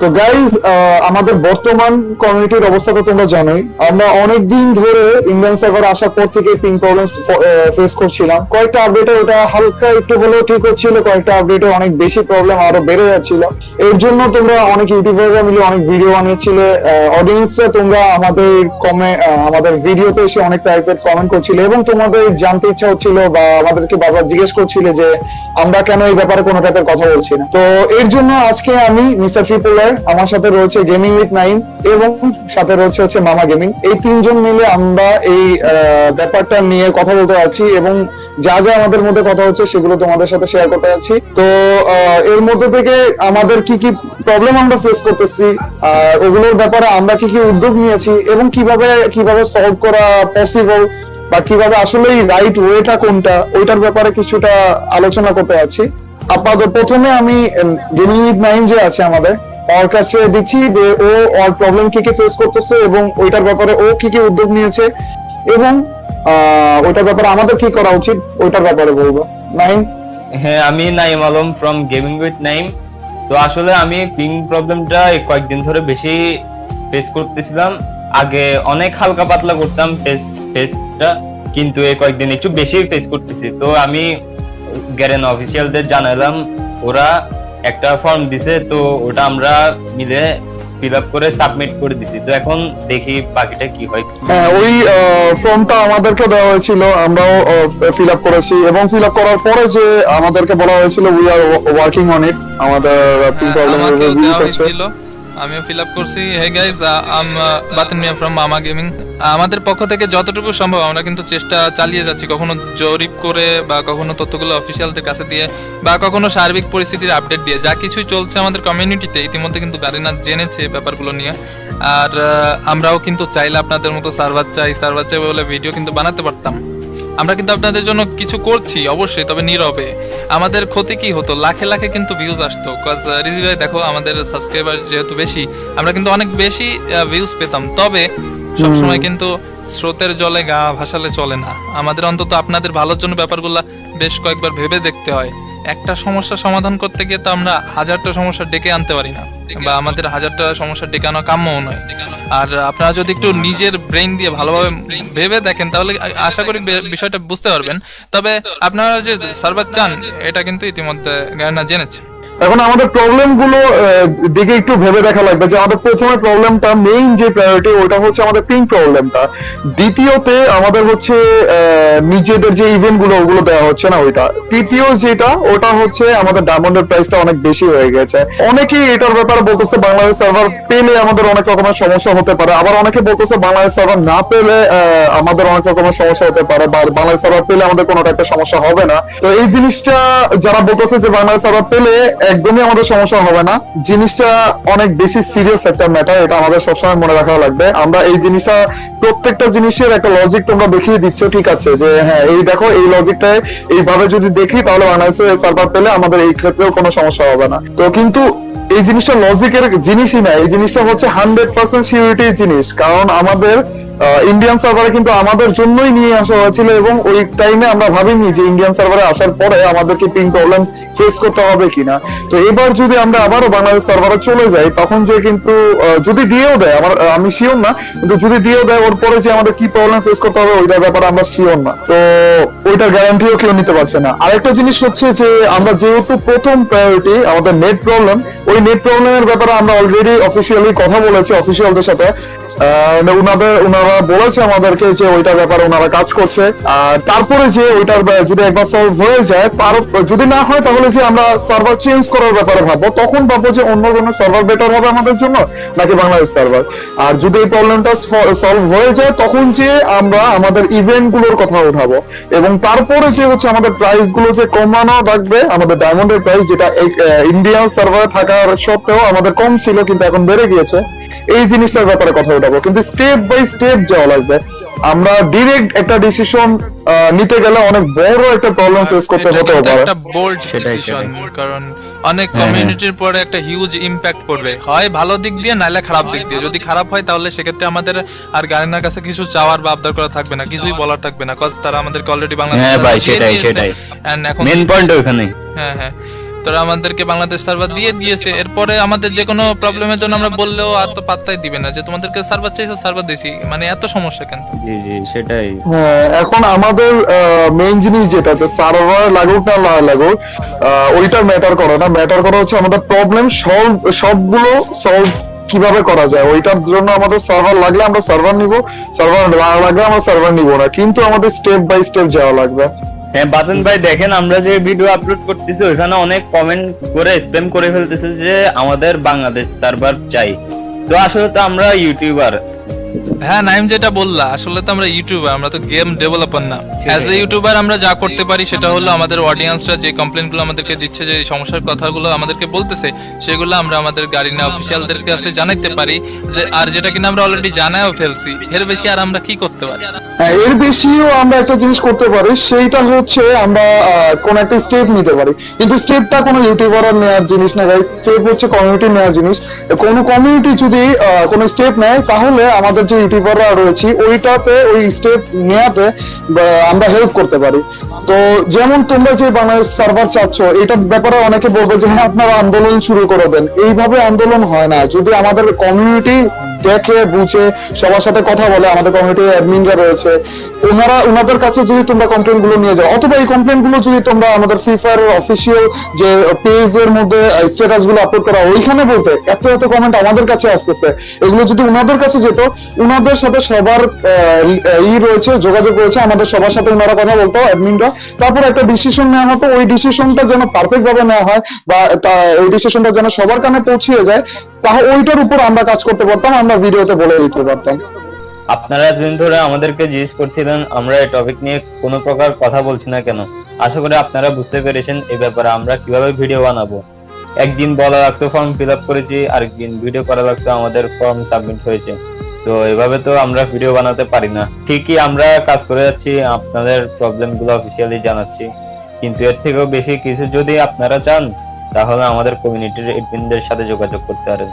তো গাইজ আমাদের বর্তমান কমিউনিটির অবস্থা তো তোমরা জানোই। আমরা অনেক দিন ধরে ইন্ডিয়ান সার্ভার আসার পর থেকে পিং প্রবলেম ফেস করছিলাম। কয়েকটা আপডেটে ওটা হালকা একটু হলেও ঠিক হচ্ছিল, কয়েকটা আপডেটে অনেক বেশি প্রবলেম আরও বেড়ে যাচ্ছিল। এর জন্য তোমরা অনেক ইউটিউবাররা মিলে অনেক ভিডিও বানিয়েছিলে। অডিয়েন্সরা তোমরা আমাদের কমে আমাদের ভিডিওতে এসে অনেক টাইপের কমেন্ট করছিলে এবং তোমাদের জানতে ইচ্ছা হচ্ছিল বা আমাদেরকে বারবার জিজ্ঞেস করছিলে যে আমরা কেন এই ব্যাপারে কোনো টাইপের কথা বলছি না। তো এর জন্য আজকে আমি মিস্টার ট্রিপলার আমার সাথে রয়েছে গেমিং উইথ নাইন এবং সাথে রয়েছে হচ্ছে মামা গেমিং এই তিনজন মিলে আমরা এই ব্যাপারটা নিয়ে কথা বলতে যাচ্ছি এবং যা যা আমাদের মধ্যে কথা হচ্ছে সেগুলো তোমাদের সাথে শেয়ার করতে যাচ্ছি। তো এর মধ্যে থেকে আমাদের কি কি প্রবলেম আমরা ফেস করতেছি, আর ওগুলোর ব্যাপারে আমরা কি কি উদ্যোগ নিয়েছি এবং কীভাবে কীভাবে সলভ করা পসিবল বা কীভাবে আসলে রাইট ওয়েটা কোনটা, ওইটার ব্যাপারে কিছুটা আলোচনা করতে যাচ্ছি। আপাতত প্রথমে আমি গেমিং উইথ নাইন যে আছে আমাদের ওর কাছে দিচ্ছি যে ও ওর প্রবলেম কি কি ফেস করতেছে এবং ওইটার ব্যাপারে ও কি কি উদ্যোগ নিয়েছে এবং ওইটার ব্যাপারে আমাদের কি করা উচিত ওইটার ব্যাপারে বলব। নাইন হ্যাঁ আমি Naim Alam from gaming with Naim তো আসলে আমি পিং প্রবলেমটা কয়েকদিন ধরে বেশি ফেস করতেছিলাম। আগে অনেক হালকা পাতলা করতাম ফেস ফেসটা কিন্তু এই কয়েকদিন একটু বেশি ফেস করতেছি। তো আমি গ্যারেন অফিসিয়ালদের জানালাম, ওরা একটা ফর্ম দিছে তো ওটা আমরা মিলে ফিল আপ করে সাবমিট করে দিছি। তো এখন দেখি বাকিটা কি হয়। হ্যাঁ ওই ফর্মটা আমাদেরকে দেওয়া হয়েছিল আমরাও ফিল আপ করেছি। এবং ফিল আপ করার পরে যে আমাদেরকে বলা হয়েছিল we are working on it আমাদের প্রবলেম দেওয়া হয়েছিল। আমিও ফিল আপ করছি। Hey guys I'm Batin Mia from Mama gaming আমাদের পক্ষ থেকে যতটুকু সম্ভব আমরা কিন্তু চেষ্টা চালিয়ে যাচ্ছি। কখনো জরিপ করে বা কখনো তথ্যগুলো অফিসিয়ালদের কাছে দিয়ে বা কখনো সার্বিক পরিস্থিতির আপডেট দিয়ে। যা কিছুই চলছে আমাদের কমিউনিটিতে ইতিমধ্যে কিন্তু গারিনা জেনেছে ব্যাপারগুলো নিয়ে। আর আমরাও কিন্তু চাইলে আপনাদের মতো সার্ভার চাই। সার্ভার চাই বলে ভিডিও কিন্তু বানাতে পারতাম। আমরা কিন্তু আপনাদের জন্য কিছু করছি অবশ্যই তবে নীরবে। আমাদের ক্ষতি কি হতো? লাখে লাখে কিন্তু ভিউজ আসতো কজ রিজি ভাই দেখো আমাদের সাবস্ক্রাইবার যেহেতু বেশি আমরা কিন্তু অনেক বেশি ভিউজ পেতাম। তবে সবসময় কিন্তু স্রোতের জলে গা ভাসালে চলে না। আমাদের অন্তত আপনাদের ভালোর জন্য ব্যাপারগুলা বেশ কয়েকবার ভেবে দেখতে হয়। একটা সমস্যা সমাধান করতে গিয়ে তো আমরা হাজারটা সমস্যা ডেকে আনতে পারি না। বা আমাদের হাজারটা সমস্যা টেকানো কাম্যও নয়। আর আপনারা যদি একটু নিজের ব্রেইন দিয়ে ভালোভাবে ভেবে দেখেন, তাহলে আশা করি বিষয়টা বুঝতে পারবেন। তবে আপনারা যে সার্ভার চান, এটা কিন্তু ইতিমধ্যে গায়না জেনেছে এখন আমাদের প্রবলেমগুলো দিকে একটু ভেবে দেখা লাগবে যে আমাদের প্রথমে প্রবলেমটা মেইন যে প্রায়োরিটি ওটা হচ্ছে আমাদের পিং প্রবলেমটা দ্বিতীয়তে আমাদের হচ্ছে নিজেদের যে ইভেন্টগুলো, ওগুলো দেওয়া হচ্ছে না ওইটা। তৃতীয় যেটা, ওটা হচ্ছে আমাদের ডায়মন্ডের প্রাইসটা অনেক বেশি হয়ে গেছে। অনেকেই এটার ব্যাপারে বলতেছে বাংলাদেশ সার্ভার পেলে আমাদের অনেক রকমের সমস্যা হতে পারে। আবার অনেকে বলতেছে বাংলাদেশ সার্ভার না পেলে আমাদের অনেক রকমের সমস্যা হতে পারে বা বাংলাদেশ সার্ভার পেলে আমাদের কোনো একটা সমস্যা হবে না। তো এই জিনিসটা যারা বলতেছে যে বাংলাদেশ সার্ভার পেলে একদমই আমাদের সমস্যা হবে না। জিনিসটা অনেক বেশি সিরিয়াস একটা ম্যাটার এটা আমাদের সবসময় মনে রাখা লাগবে। আমরা এই জিনিসটা প্রত্যেকটা জিনিসের একটা লজিক তোমরা দেখিয়ে দিচ্ছ, ঠিক আছে? যে হ্যাঁ এই দেখো, এই লজিকটায় এইভাবে যদি দেখি, তাহলে বাংলাদেশে সার্ভার পেলে আমাদের এই ক্ষেত্রেও কোনো সমস্যা হবে না। তো কিন্তু এই জিনিসটা লজিকের জিনিসই না, এই জিনিসটা হচ্ছে হান্ড্রেড পার্সেন্ট সিউরিটির জিনিস। কারণ আমাদের ইন্ডিয়ান সার্ভারে কিন্তু আমাদের জন্যই নিয়ে আসা হয়েছিল এবং ওই টাইমে আমরা ভাবিনি যে ইন্ডিয়ান সার্ভারে আসার পরে আমাদেরকে পিং প্রবলেম ফেস করতে হবে কিনা। তো এবার যদি আমরা আবারও বাংলাদেশ সার্ভারে চলে যাই তখন যে কিন্তু যদি দিয়েও দেয় আমার আমি শিওর না কিন্তু যদি দিয়েও দেয় ওর পরে যে আমাদের কি প্রবলেম ফেস করতে হবে ওইটার ব্যাপারে আমরা শিওর না। তো ওইটার গ্যারান্টিও কেউ নিতে পারছে না। আরেকটা জিনিস হচ্ছে যে আমরা যেহেতু প্রথম প্রায়োরিটি আমাদের নেট প্রবলেম ওই নেট প্রবলেমের ব্যাপারে আমরা অলরেডি অফিসিয়ালি কথা বলেছি অফিসিয়ালদের সাথে। আহ, উনাদের উনারা বলেছে আমাদেরকে যে ওইটার ব্যাপারে ওনারা কাজ করছে। আর তারপরে যে ওইটার যদি একবার সলভ হয়ে যায়, তার যদি না হয় তাহলে যে আমরা সার্ভার চেঞ্জ করার ব্যাপারে ভাববো, তখন ভাববো যে অন্য কোনো সার্ভার বেটার হবে আমাদের জন্য নাকি বাংলাদেশ সার্ভার আর যদি এই প্রবলেমটা সলভ হয়ে যায়, তখন যে আমরা আমাদের ইভেন্টগুলোর কথা উঠাবো। এবং তারপরে যে হচ্ছে আমাদের প্রাইসগুলো যে কমানো রাখবে আমাদের ডায়মন্ডের প্রাইস যেটা ইন্ডিয়ান সার্ভারে থাকার সত্ত্বেও আমাদের কম ছিল, কিন্তু এখন বেড়ে গিয়েছে। এই জিনিসটার ব্যাপারে কথা উঠাবো। কিন্তু স্টেপ বাই স্টেপ যাওয়া লাগবে। আমরা ডিরেক্ট একটা ডিসিশন নিতে গেলে অনেক বড় একটা প্রবলেম ফেস করতে হতে পারে। একটা বোল্ড ডিসিশন কারণ অনেক হ্যাঁ, কমিউনিটির পরে একটা হিউজ ইম্প্যাক্ট পড়বে। হয় ভালো দিক দিয়ে নাইলে খারাপ দিক দিয়ে। যদি খারাপ হয় তাহলে সেক্ষেত্রে আমাদের আর গার্ডেনের কাছে কিছু চাওয়ার বা আবদার করা থাকবে না। কিছুই বলার থাকবে না কজ তারা আমাদের অলরেডি বাংলাদেশ হ্যাঁ ভাই সেটাই সেটাই। এন্ড এখন মেন পয়েন্ট ওখানে হ্যাঁ হ্যাঁ। তোরা আমাদেরকে বাংলাদেশ সার্ভার দিয়ে দিয়েছে। এরপরে আমাদের যে কোনো প্রবলেমের জন্য আমরা বললেও আর তো পাত্তাই দিবে না যে তোমাদেরকে সার্ভার চাইছে সার্ভার দিছি মানে এত সমস্যা কেন জি জি সেটাই। হ্যাঁ এখন আমাদের মেইন জিনিস যেটা যে সার্ভার লাগুক না না লাগুক ওইটা ম্যাটার করে না। ম্যাটার করে হচ্ছে আমাদের প্রবলেম সলভ সবগুলো সলভ কীভাবে করা যায়? ওইটার জন্য আমাদের সার্ভার লাগলে আমরা সার্ভার নিব সার্ভার লাগলে আমরা সার্ভার নিব না। কিন্তু আমাদের স্টেপ বাই স্টেপ যাওয়া লাগবে। হ্যাঁ বাদন ভাই, দেখেন আমরা যে ভিডিও আপলোড করতেছি ওখানে অনেক কমেন্ট করে স্প্যাম করে ফেলতেছে যে আমাদের বাংলাদেশ সার্ভার চাই। তো আসলে তো আমরা ইউটিউবার হ্যাঁ নাইম যেটা বললা আসলে তো আমরা ইউটিউবার আমরা তো গেম ডেভেলপার না। অ্যাজ এ ইউটিউবার আমরা যা করতে পারি সেটা হলো আমাদের অডিয়েন্সরা যে কমপ্লেনগুলো আমাদেরকে দিচ্ছে যে সমস্যার কথাগুলো আমাদেরকে বলতেছে সেগুলো আমরা আমাদের গাড়ি না অফিসিয়ালদের কাছে জানাইতে পারি যে আর যেটা কিনা আমরা অলরেডি জানায়ও ফেলছি। এর বেশি আর আমরা কি করতে পারি? হ্যাঁ এর বেশিও আমরা একটা জিনিস করতে পারি সেইটা হচ্ছে আমরা কোন একটা স্টেপ নিতে পারি। কিন্তু স্টেপটা কোনো ইউটিউবার নেওয়ার জিনিস না গাইস স্টেপ হচ্ছে কমিউনিটি নেওয়ার জিনিস। কোনো কমিউনিটি যদি আহ, কোনো স্টেপ নেয় তাহলে আমাদের যে ইউটিউবাররা রয়েছি, ওইটাতে, ওই স্টেপ নেওয়াতে আমরা হেল্প করতে পারি। তো যেমন তোমরা যে বাংলাদেশ সার্ভার চাচ্ছ, এটার ব্যাপারে অনেকে বলবে যে হ্যাঁ আপনারা আন্দোলন শুরু করে দেন। এইভাবে আন্দোলন হয় না। যদি আমাদের কমিউনিটি দেখে, বুঝে, সবার সাথে কথা বলে, আমাদের কমিউনিটি অ্যাডমিনরা রয়েছে। ওনারা, ওনাদের কাছে যদি তোমরা কমপ্লেনগুলো নিয়ে যাও, অথবা এই কমপ্লেনগুলো যদি তোমরা আমাদের ফ্রি ফায়ার অফিসিয়াল যে পেজ এর মধ্যে স্ট্যাটাসগুলো আপলোড করা, ওইখানে বলতে এত এত কমেন্ট আমাদের কাছে আসতেছে। এগুলো যদি ওনাদের কাছে যেত, ওনাদের সাথে সবার ই রয়েছে, যোগাযোগ রয়েছে, আমাদের সবার সাথে ওনারা কথা বলতো অ্যাডমিনরা তারপর একটা ডিসিশন নেওয়া হতো, ওই ডিসিশনটা যেন পারফেক্ট ভাবে নেওয়া হয়, বা ওই ডিসিশনটা যেন সবার কানে পৌঁছিয়ে যায়, তাহলে ওইটার উপর আমরা কাজ করতে পারতাম আমরা ভিডিওতে বলে দিতে পারতাম। আপনারা এতদিন ধরে আমাদেরকে জিজ্ঞেস করছিলেন, আমরা এই টপিক নিয়ে কোনো প্রকার কথা বলছি না কেন? আশা করি আপনারা বুঝতে পেরেছেন এই ব্যাপারে আমরা কীভাবে ভিডিও বানাবো। একদিন বলা লাগতো ফর্ম ফিল আপ করেছি, আরেকদিন ভিডিও করা লাগতো, আমাদের ফর্ম সাবমিট হয়েছে। তো এভাবে তো আমরা ভিডিও বানাতে পারি না। ঠিকই আমরা কাজ করে যাচ্ছি, আপনাদের প্রবলেমগুলো অফিসিয়ালি জানাচ্ছি। কিন্তু এর থেকেও বেশি কিছু যদি আপনারা চান, তাহলে আমাদের কমিউনিটির এডমিনদের সাথে যোগাযোগ করতে পারেন।